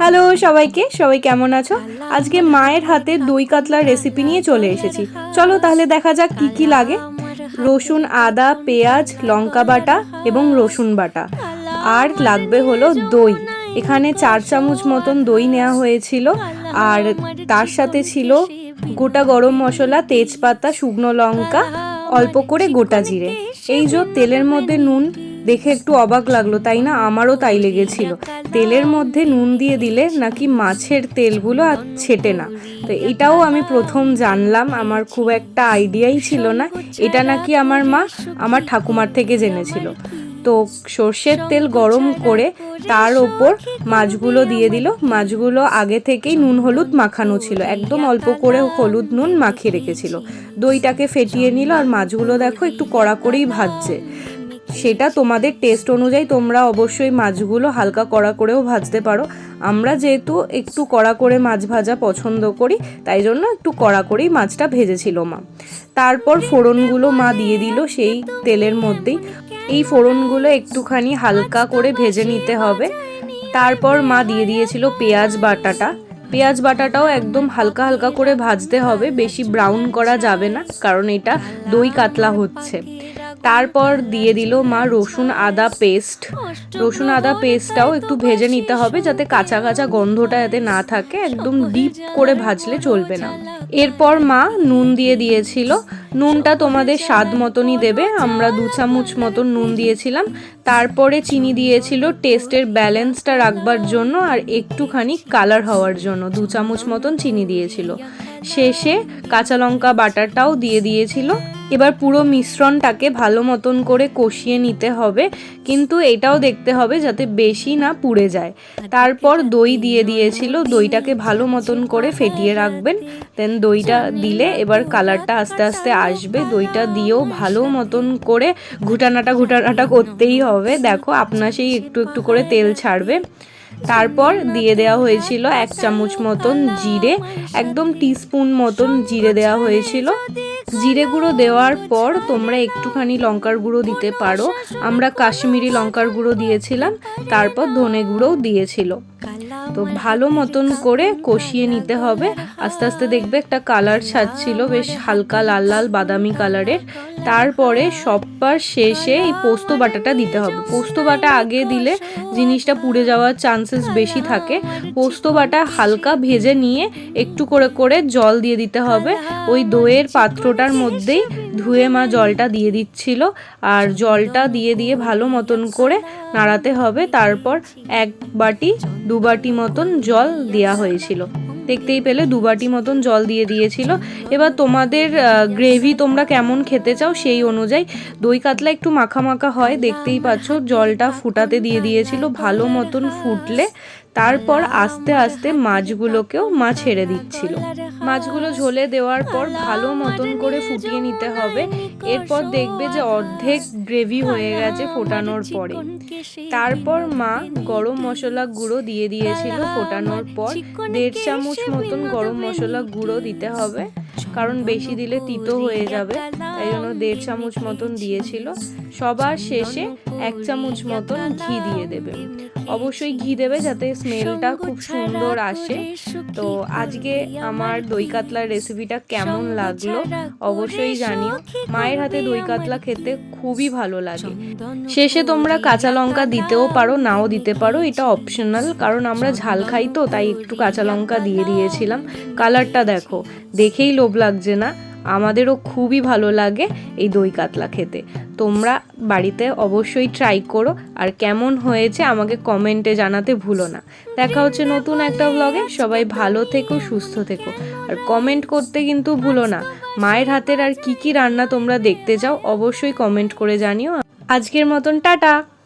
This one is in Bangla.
হ্যালো সবাইকে, সবাই কেমন আছো? আজকে মায়ের হাতে দই কাতলার রেসিপি নিয়ে চলে এসেছি। চলো তাহলে দেখা যাক কি কি লাগে। রসুন, আদা, পেঁয়াজ, লঙ্কা বাটা এবং রসুন বাটা। আর লাগবে হলো দই। এখানে চার চামচ মতন দই নেওয়া হয়েছিল। আর তার সাথে ছিল গোটা গরম মশলা, তেজপাতা, শুকনো লঙ্কা, অল্প করে গোটা জিরে। এই যে তেলের মধ্যে নুন দেখে একটু অবাক লাগল, তাই না? আমারও তাই লেগেছিল। তেলের মধ্যে নুন দিয়ে দিলে নাকি মাছের তেলগুলো আর ছেটে না। তো এটাও আমি প্রথম জানলাম, আমার খুব একটা আইডিয়াই ছিল না। এটা নাকি আমার মা আমার ঠাকুমার থেকে জেনেছিল। তো সর্ষের তেল গরম করে তার ওপর মাছগুলো দিয়ে দিল। মাছগুলো আগে থেকেই নুন হলুদ মাখানো ছিল। একদম অল্প করে হলুদ নুন মাখিয়ে রেখেছিল। দইটাকে ফেটিয়ে নিল আর মাছগুলো দেখো একটু কড়া করেই ভাজছে। সেটা তোমাদের টেস্ট অনুযায়ী তোমরা অবশ্যই মাছগুলো হালকা কড়া করেও ভাজতে পারো। আমরা যেহেতু একটু কড়া করে মাছ ভাজা পছন্দ করি, তাই জন্য একটু কড়া করেই মাছটা ভেজেছিল মা। তারপর ফোড়নগুলো মা দিয়ে দিল সেই তেলের মধ্যেই। এই ফোড়নগুলো একটুখানি হালকা করে ভেজে নিতে হবে। তারপর মা দিয়ে দিয়েছিল পেঁয়াজ বাটাটা। পেঁয়াজ বাটাটাও একদম হালকা হালকা করে ভাজতে হবে, বেশি ব্রাউন করা যাবে না, কারণ এটা দই কাতলা হচ্ছে। তারপর দিয়ে দিল মা রসুন আদা পেস্ট। রসুন আদা পেস্টটাও একটু ভেজে নিতে হবে যাতে কাঁচা কাঁচা গন্ধটা যাতে না থাকে, একদম ডিপ করে ভাজলে চলবে না। এরপর মা নুন দিয়ে দিয়েছিল। নুনটা তোমাদের স্বাদ মতনই দেবে, আমরা দু চামচ মতন নুন দিয়েছিলাম। তারপরে চিনি দিয়েছিল, টেস্টের ব্যালেন্সটা রাখবার জন্য আর একটুখানি কালার হওয়ার জন্য, দু চামচ মতন চিনি দিয়েছিল। শেষে কাঁচা লঙ্কা বাটারটাও দিয়ে দিয়েছিল। এবার পুরো মিশ্রণটাকে ভালো মতন করে কষিয়ে নিতে হবে, কিন্তু এটাও দেখতে হবে যাতে বেশি না পুড়ে যায়। তারপর দই দিয়ে দিয়েছিল, দইটাকে ভালো মতন করে ফেটিয়ে রাখবেন দেন দইটা দিলে এবার কালারটা আস্তে আস্তে আসবে। দইটা দিয়েও ভালো মতন করে ঘুটানাটা ঘুটানাটা করতেই হবে। দেখো, আপনার সেই একটু একটু করে তেল ছাড়বে। তারপর দিয়ে দেওয়া হয়েছিল এক চামচ মতন জিরে, একদম টিস্পুন মতন জিরে দেওয়া হয়েছিল। জিরে গুঁড়ো দেওয়ার পর তোমরা একটুখানি লঙ্কার গুঁড়ো দিতে পারো। আমরা কাশ্মীরি লঙ্কার গুঁড়ো দিয়েছিলাম, তারপর ধনে গুঁড়োও দিয়েছিল। তো ভালো মতন করে কষিয়ে নিতে হবে। আস্তে আস্তে দেখবে একটা কালার ছাড়ছিল, বেশ হালকা লাল লাল বাদামি কালারের তারপরে সববার শেষে এই পোস্ত বাটাটা দিতে হবে। পোস্ত বাটা আগে দিলে জিনিসটা পুড়ে যাওয়ার চান্সেস বেশি থাকে। পোস্ত বাটা হালকা ভেজে নিয়ে একটু করে করে জল দিয়ে দিতে হবে। ওই দইয়ের পাত্রটার মধ্যেই ধুয়ে মা জলটা দিয়ে দিচ্ছিল। আর জলটা দিয়ে দিয়ে ভালো মতন করে নাড়াতে হবে। তারপর এক বাটি, দু বাটি মতন জল দেওয়া হয়েছিল। দেখতেই পেলে দু বাটি মতন জল দিয়ে দিয়েছিল। এবার তোমাদের গ্রেভি তোমরা কেমন খেতে চাও সেই অনুযায়ী দই কাতলা একটু মাখা মাখা হয়, দেখতেই পাচ্ছ জলটা ফুটাতে দিয়ে দিয়েছিল, ভালো মতন ফুটলে তারপর আস্তে আস্তে মাছগুলোকেও মা ছেড়ে দিচ্ছিল। মাছগুলো ঝোলে দেওয়ার পর ভালো মতন করে ফুটিয়ে নিতে হবে। এরপর দেখবে যে অর্ধেক গ্রেভি হয়ে গেছে ফোটানোর পরে। তারপর মা গরম মশলা গুঁড়ো দিয়ে দিয়েছিল ফোটানোর পর। দেড় চামচ মতন গরম মশলা গুঁড়ো দিতে হবে, কারণ বেশি দিলে তিতো হয়ে যাবে, তাই জন্য দেড় চামচ মতন দিয়েছিল। সবার শেষে এক চামচ মতন ঘি দিয়ে দেবে। অবশ্যই ঘি দেবে যাতে স্মেলটা খুব সুন্দর আসে। তো আজকে আমার দই কাতলার রেসিপিটা কেমন লাগল অবশ্যই জানিও। মায়ের হাতে দই কাতলা খেতে খুবই ভালো লাগে। শেষে তোমরা কাঁচা লঙ্কা দিতেও পারো নাও দিতে পারো এটা অপশনাল কারণ আমরা ঝাল খাই তো তাই একটু কাঁচা লঙ্কা দিয়ে দিয়েছিলাম। কালারটা দেখো দেখেই লোভ লাগছে না। আমাদেরও খুবই ভালো লাগে এই দই কাতলা খেতে। তোমরা বাড়িতে অবশ্যই ট্রাই করো আর কেমন হয়েছে আমাকে কমেন্টে জানাতে ভুলো না। দেখা হচ্ছে নতুন একটা ব্লগে সবাই ভালো থেকো, সুস্থ থেকো। আর কমেন্ট করতে কিন্তু ভুলো না। মায়ের হাতের আর কি কি রান্না তোমরা দেখতে চাও, অবশ্যই কমেন্ট করে জানিও। আজকের মতন টাটা!